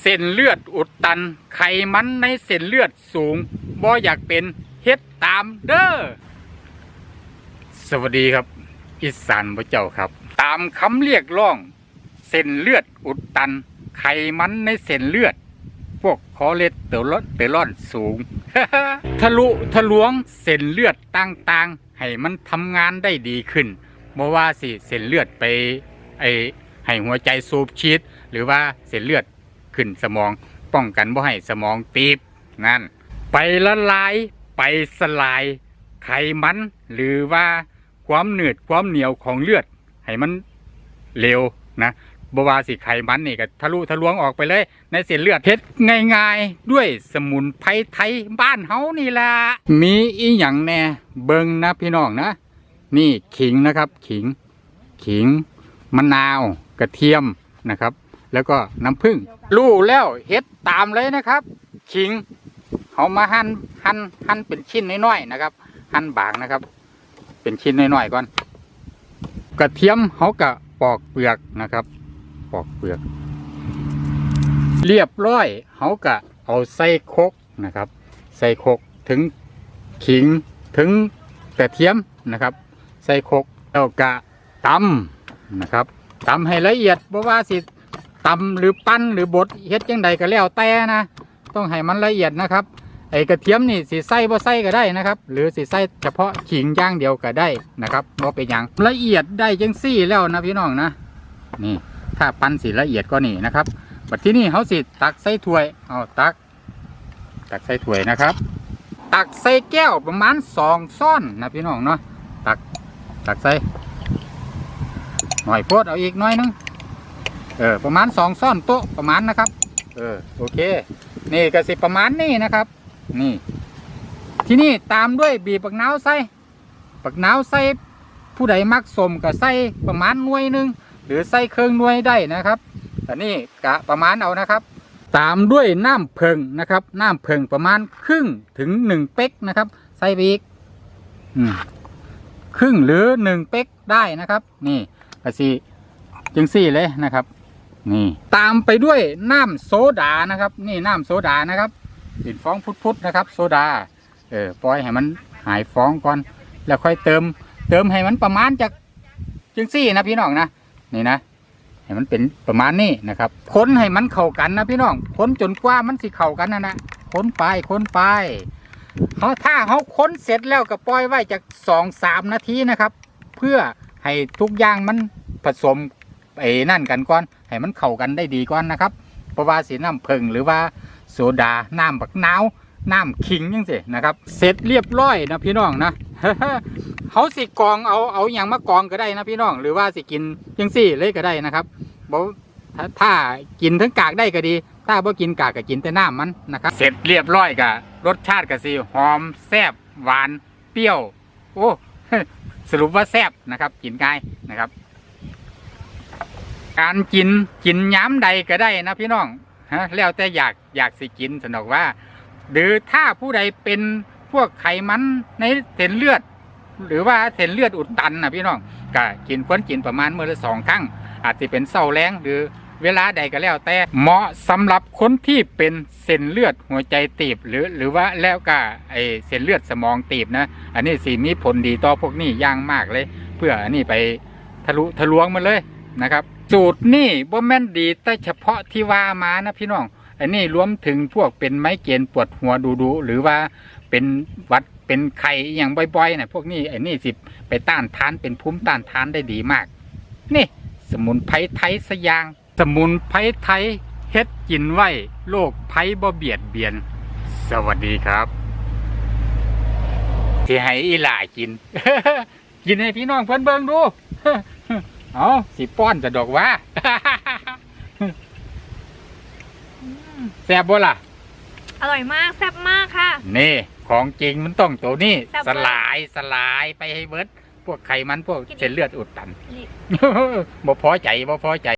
เส้นเลือดอุดตัน ไขมันในเส้นเลือดสูงบ่อยากเป็นเฮ็ดตามเด้อสวัสดีครับอีสานพระเจ้าครับ ตามคำเรียกร้อง เส้นเลือดอุดตัน ไขมันในเส้นเลือด พวกคอเลสเตอรอลเตอรอลสูง ทะลุทะลวงเส้นเลือดต่างๆ ให้มันทำงานได้ดีขึ้นบ่ว่าสิเส้นเลือดไปไอให้หัวใจสูบฉีดหรือว่าเส้นเลือด ขึ้นสมอง ป้องกันบ่ให้สมองตีบนั่น ไปละลาย ไปสลาย ไขมัน หรือว่าความหนืดความเหนียวของเลือด ให้มันเร็วนะบว่าสิไขมันนี่ก็ทะลุทะลวงออกไปเลย ในเส้นเลือดเพชรง่ายๆ ด้วยสมุนไพรไทยบ้านเฮานี่ล่ะมีอีหยังแน่เบิงนะพี่น้องนะ นี่ขิงนะครับ ขิง ขิงมะนาว กระเทียมนะครับ แล้วก็น้ำผึ้งรู้แล้วเฮ็ดตามเลยนะครับขิงเอามาหั่นหั่นหั่นเป็นชิ้นน้อยๆนะครับ หั่นบางนะครับ เป็นชิ้นน้อยๆก่อน กระเทียมเขากะปอกเปลือกนะครับ ปอกเปลือก เรียบร้อยเขากะเอาใส่คกนะครับ ใส่คกถึงขิงถึงกระเทียมนะครับ ใส่คกแล้วกะตำนะครับตำให้ละเอียดเพราะว่าสิ ตำหรือปั้นหรือบดเฮ็ดยังใดก็แล้วแต่นะต้องให้มันละเอียดนะครับ ไอ้กระเทียมนี่สีใส่บ่ใส่ก็ได้นะครับ หรือสีใส่เฉพาะขิงย่างเดียวก็ได้นะครับบ่เป็นหยังละเอียดได้จังซี่แล้วนะพี่น้องนะ นี่ถ้าปั้นสีละเอียดก็นี่นะครับบัดที่นี่เขาสิตักใส่ถ้วยเอาตัก ตักใส่ถ้วยนะครับ ตักใส่แก้วประมาณสองซ้อนนะพี่น้องเนาะตักตักใส่หน่อยโพดเอาอีกน้อยนึง เออประมาณสองซ้อนโต๊ะประมาณนะครับ เออโอเค นี่ก็สิประมาณนี้นะครับ นี่ ที่นี่ตามด้วยบีบปักนาวใส่ปักนาวใส่ผู้ใดมักสมก็ใส่ประมาณหน่วยหนึ่งหรือใส่เครื่องหน่วยได้นะครับอันนี้กะประมาณเอานะครับ ตามด้วยน้ำเพิงนะครับน้ำเพิงประมาณครึ่งถึงหนึ่งเป๊กนะครับ ใส่ไปอีกครึ่งหรือหนึ่งเป๊กได้นะครับ นี่กะสิจึงสี่เลยนะครับ นี่ตามไปด้วยน้ำโซดานะครับ นี่น้ำโซดานะครับเป็นฟองพุดๆนะครับ โซดาเออปล่อยให้มันหายฟองก่อน แล้วค่อยเติม เติมให้มันประมาณจากจึงสี่นะพี่น้องนะนี่นะให้มันเป็นประมาณนี้นะครับค้นให้มันเข้ากันนะพี่น้องค้นจนกว่ามันสิเข้ากันนะนะค้นไปค้นไปเขาถ้าเขาค้นเสร็จแล้วก็ปล่อยไว้จากสองสามนาทีนะครับ เพื่อให้ทุกอย่างมันผสม ไอ้นั่นกันก่อนให้มันเข้ากันได้ดีก่อนนะครับ เพราะว่าสีน้ำผึ้งหรือว่าโซดาน้ำบักนาวน้ำขิงยังสินะครับ เสร็จเรียบร้อยนะพี่น้องนะเขาสิกรองเอาเอาอย่างมากรองก็ได้นะพี่น้อง หรือว่าสิกินยังสี่เลยก็ได้นะครับบอกถ้าถ้ากินทั้งกากได้ก็ดี ถ้าบ่กินกากก็กินแต่น้ำมันนะครับเสร็จเรียบร้อยกะรสชาติก็สิหอมแซ่บหวานเปรี้ยว โอ้สรุปว่าแซ่บนะครับ กินง่ายนะครับ การกินกินย้ำใดก็ได้นะพี่น้องฮะแล้วแต่อยากอยากสิกินสนอกว่า หรือถ้าผู้ใดเป็นพวกไขมันในเส้นเลือด หรือว่าเส้นเลือดอุดตันนะพี่น้องก็กินควรกินประมาณมื้อละสองครั้ง อาจจะเป็นเศร้าแรงหรือเวลาใดก็แล้วแต่เหมาะสำหรับคนที่เป็นเส้นเลือดหัวใจตีบหรือหรือว่าแล้วก็ไอเส้นเลือดสมองตีบนะ อันนี้สิมีผลดีต่อพวกนี้ย่างมากเลย เพื่ออันนี้ไปทะลุทะลวงมาเลยนะครับ สูตรนี่บ่แม่นดีแต่เฉพาะที่ว่ามานะพี่น้อง อันนี้รวมถึงพวกเป็นไม้เกณฑ์ปวดหัวดูๆหรือว่าเป็นวัดเป็นไข้อย่างบ่อยๆนะพวกนี้ไอ้นี่สิไปต้านทานเป็นภูมิต้านทานได้ดีมาก นี่ สมุนไพรไทยสยาง สมุนไพรไทยเฮ็ดกินไว้โรคภัยบ่เบียดเบียน สวัสดีครับ ที่ให้อีหล่ากิน กินให้พี่น้องเพิ่อนเบิ่งดู เอาสิป้อนจะดอกว่าแซ่บบ่ล่ะ อร่อยมากแซ่บมากค่ะ นี่ ของจริงมันต้องตัวนี้ แซ่บสมากลายสลายไปให้เบิด พวกไขมันพวกกินดิเส้นเลือดอุดตัน นี่ บ่พอใจบ่พอใจ